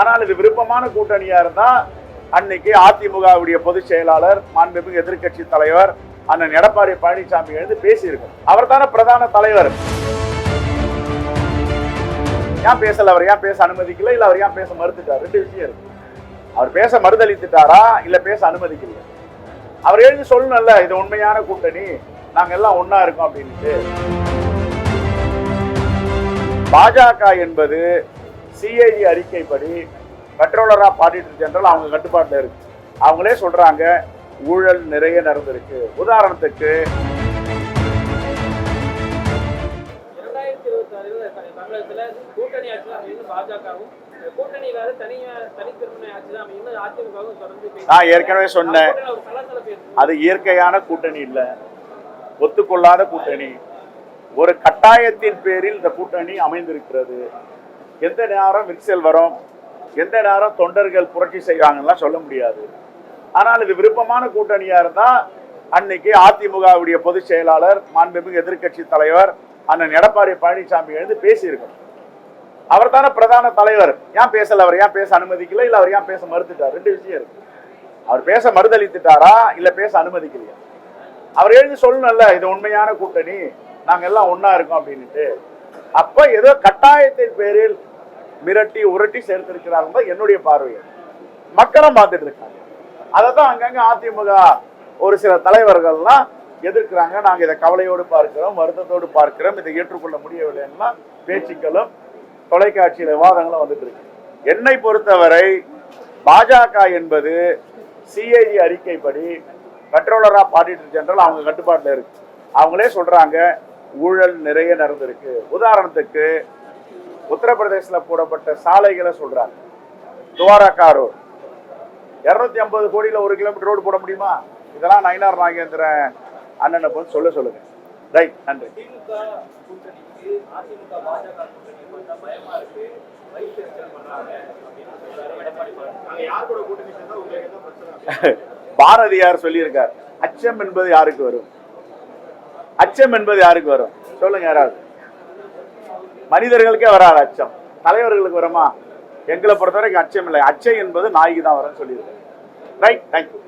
ஆனால் இது விருப்பமான கூட்டணியா இருந்தா அன்னைக்கு அதிமுகவுடைய பொதுச் செயலாளர் மாண்புமிகு எதிர்க்கட்சி தலைவர் அண்ணன் எடப்பாடி பழனிசாமி எழுந்து பேசியிருக்கார். அவர் தானே பிரதான தலைவர். ஏன் பேசல அவர்? ஏன் பேச அனுமதிக்கல? இல்ல அவர் ஏன் பேச மறுத்துட்டார்? ரெண்டு விஷயம் இருக்கு. அவர் பேச மறுதளித்துட்டாரா? இல்ல பேச அனுமதிக்கலையா? அவர் எழுதி சொல்லணும்ல இது உண்மையான கூட்டணி. நாங்க எல்லாம் ஒன்னா இருக்கோம் அப்படின்ட்டு. பாஜக என்பது சிஐடி அறிக்கைப்படி கண்ட்ரோலர் ஆஃப் ஆடிட்டர் ஜெனரல் அவங்க கட்டுப்பாட்டில் இருக்கு. அவங்களே சொல்றாங்க ஊழல் நிறைய நடந்திருக்கு. உதாரணத்துக்கு நான் ஏற்கனவே சொன்னேன். அது இயற்கையான கூட்டணி இல்ல. ஒத்துக்கொள்ளாத கூட்டணி. ஒரு கட்டாயத்தின் பேரில் இந்த கூட்டணி அமைந்திருக்கிறது. எந்த நேரம் விரிசல் வரும்? எந்த நேரம் தொண்டர்கள் புரட்சி செய்வாங்கலாம் சொல்ல முடியாது. ஆனால் இது விருப்பமான கூட்டணியா இருந்தால் அன்னைக்கு அதிமுகவுடைய பொதுச் செயலாளர் மாண்புமிகு எதிர்க்கட்சி தலைவர் அண்ணன் எடப்பாடி பழனிசாமி எழுந்து பேசியிருக்கணும் அவர் தானே பிரதான தலைவர். ஏன் பேசல? அவர் ஏன் பேச அனுமதிக்கல? இல்ல அவர் ஏன் பேச மறுத்துட்டார்? ரெண்டு விஷயம் இருக்கு. அவர் பேச மறுதளித்துட்டாரா இல்ல பேச அனுமதிக்கலையா? அவர் எழுதி சொல்லணும்ல இது உண்மையான கூட்டணி. நாங்க எல்லாம் ஒன்னா இருக்கோம் அப்படின்னுட்டு. அப்ப ஏதோ கட்டாயத்தின் பேரில் மிரட்டி உரட்டி சேர்த்திருக்கிறார்கள் என்னுடைய பார்வை மக்களும் பார்த்துட்டு இருக்காங்க. அதை தான் அங்கங்க அதிமுக ஒரு சில தலைவர்கள்லாம் எதிர்க்கிறாங்க. நாங்கள் இதை கவலையோடு பார்க்கிறோம் வருத்தத்தோடு பார்க்கிறோம். இதை ஏற்றுக்கொள்ள முடியவில்லைன்னா பேச்சுக்களும் தொலைக்காட்சியில் விவாதங்களும் வந்துட்டு இருக்கு. என்னை பொறுத்தவரை பாஜக என்பது சிஐடி அறிக்கைப்படி கண்ட்ரோலர் ஆஃப் ஆடிட்டர் ஜெனரல் அவங்க கட்டுப்பாட்டில் இருக்கு. அவங்களே சொல்றாங்க ஊழல் நிறைய நடந்திருக்கு. உதாரணத்துக்கு உத்தரப்பிரதேசத்தில் போடப்பட்ட சாலைகளை சொல்றாங்க. துவாரகா ரோடு இரநூத்தி ஐம்பது கோடியில ஒரு கிலோமீட்டர் ரோடு போட முடியுமா? இதெல்லாம் நயினார் நாகேந்திரன் அண்ணனை போய் சொல்ல சொல்லுங்க. ரைட் நன்றி. பாரதியார் சொல்லியிருக்கார் அச்சம் என்பது யாருக்கு வரும்? அச்சம் என்பது யாருக்கு வரும்? சொல்லுங்க யாராவது. மனிதர்களுக்கே வராது அச்சம். தலைவர்களுக்கு வருமா? எங்களை பொறுத்த வரைக்கும் அச்சம் இல்லை. அச்சம் என்பது நாய்க்கு தான் வரும்னு சொல்லியிருக்கேன். Right thank you